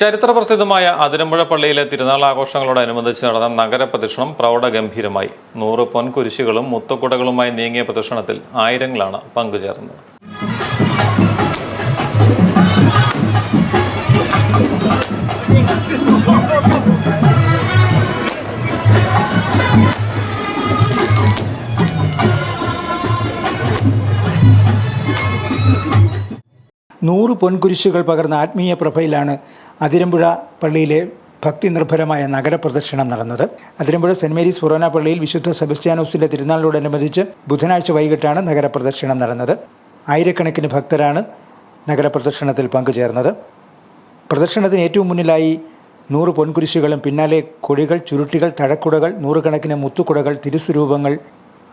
ചരിത്രപ്രസിദ്ധമായ അതിരമ്പുഴ പള്ളിയിലെ തിരുനാൾ ആഘോഷങ്ങളോടനുബന്ധിച്ച് നടന്ന നഗരപ്രദക്ഷിണം പ്രൗഢഗംഭീരമായി. നൂറ് പൊൻകുരിശുകളും മുത്തുക്കുടകളുമായി നീങ്ങിയ പ്രദക്ഷിണത്തിൽ ആയിരങ്ങളാണ് പങ്കുചേർന്നത്. നൂറ് പൊൻകുരിശുകൾ പകർന്ന ആത്മീയ പ്രഭയിലാണ് അതിരമ്പുഴ പള്ളിയിലെ ഭക്തി നിർഭരമായ നഗരപ്രദക്ഷിണം നടന്നത്. അതിരമ്പുഴ സെന്റ് മേരീസ് ഫൊറോന പള്ളിയിൽ വിശുദ്ധ സെബസ്റ്റ്യാനോസിന്റെ തിരുനാളിനോടനുബന്ധിച്ച് ബുധനാഴ്ച വൈകിട്ടാണ് നഗരപ്രദക്ഷിണം നടന്നത്. ആയിരക്കണക്കിന് ഭക്തരാണ് നഗരപ്രദക്ഷിണത്തിൽ പങ്കുചേർന്നത്. പ്രദക്ഷിണത്തിന് ഏറ്റവും മുന്നിലായി നൂറ് പൊൻകുരിശുകളും പിന്നാലെ കൊടികൾ ചുരുട്ടികൾ തഴക്കുടകൾ നൂറുകണക്കിന് മുത്തുകുടകൾ തിരുസ്വരൂപങ്ങൾ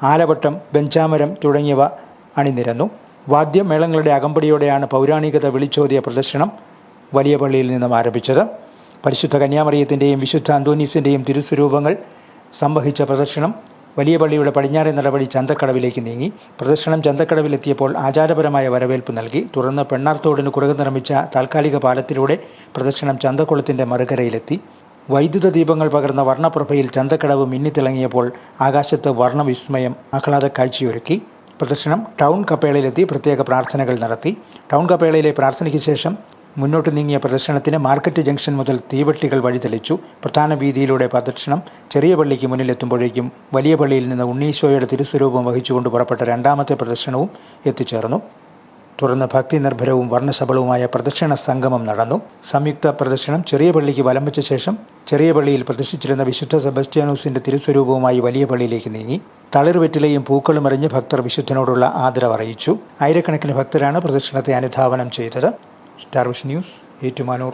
ആലവട്ടം ബെഞ്ചാമരം തുടങ്ങിയവ അണിനിരന്നു. വാദ്യമേളങ്ങളുടെ അകമ്പടിയോടെയാണ് പൗരാണികത വിളിച്ചോതിയ പ്രദർശനം വലിയ പള്ളിയിൽ നിന്നും ആരംഭിച്ചത്. പരിശുദ്ധ കന്യാമറിയത്തിന്റെയും വിശുദ്ധ അന്തോനീസിന്റെയും തിരുസ്വരൂപങ്ങൾ സംവഹിച്ച പ്രദക്ഷിണം വലിയ പള്ളിയുടെ പടിഞ്ഞാറെ നടപടി ചന്തക്കടവിലേക്ക് നീങ്ങി. പ്രദർശനം ചന്തക്കടവിലെത്തിയപ്പോൾ ആചാരപരമായ വരവേൽപ്പ് നൽകി. തുടർന്ന് പെണ്ണാർത്തോടിന് കുറുകെ നിർമ്മിച്ച താൽക്കാലിക പാലത്തിലൂടെ പ്രദക്ഷിണം ചന്തക്കുളത്തിന്റെ മറുകരയിലെത്തി. വൈദ്യുത ദീപങ്ങൾ പകർന്ന വർണപ്രഭയിൽ ചന്തക്കടവ് മിന്നിത്തിളങ്ങിയപ്പോൾ ആകാശത്ത് വർണവിസ്മയം ആഹ്ലാദ കാഴ്ചയൊരുക്കി. പ്രദക്ഷിണം ടൗൺ കപ്പേളയിലെത്തി പ്രത്യേക പ്രാർത്ഥനകൾ നടത്തി. ടൗൺ കപ്പേളയിലെ പ്രാർത്ഥനയ്ക്ക് ശേഷം മുന്നോട്ട് നീങ്ങിയ പ്രദർശനത്തിന് മാർക്കറ്റ് ജംഗ്ഷൻ മുതൽ തീവട്ടികൾ വഴിതെളിച്ചു പ്രധാന വീതിയിലൂടെ പ്രദർശനം ചെറിയ പള്ളിക്ക് മുന്നിലെത്തുമ്പോഴേക്കും വലിയ പള്ളിയിൽ നിന്ന് ഉണ്ണീശോയുടെ തിരുസ്വരൂപം വഹിച്ചുകൊണ്ട് പുറപ്പെട്ട രണ്ടാമത്തെ പ്രദർശനവും എത്തിച്ചേർന്നു. തുടർന്ന് ഭക്തി നിർഭരവും വർണശബളവുമായ പ്രദക്ഷിണ സംഗമം നടന്നു. സംയുക്ത പ്രദർശനം ചെറിയ പള്ളിക്ക് വലം വെച്ച ശേഷം ചെറിയ പള്ളിയിൽ പ്രദർശിച്ചിരുന്ന വിശുദ്ധ സെബസ്റ്റ്യാനോസിന്റെ തിരുസ്വരൂപവുമായി വലിയ പള്ളിയിലേക്ക് നീങ്ങി. തളിർവെറ്റിലയും പൂക്കളും എറിഞ്ഞ് ഭക്തർ വിശുദ്ധനോടുള്ള ആദരവ് അറിയിച്ചു ആയിരക്കണക്കിന് ഭക്തരാണ് പ്രദക്ഷിണത്തെ അനുധാവനം ചെയ്തത്. Star vision news Ettumanoor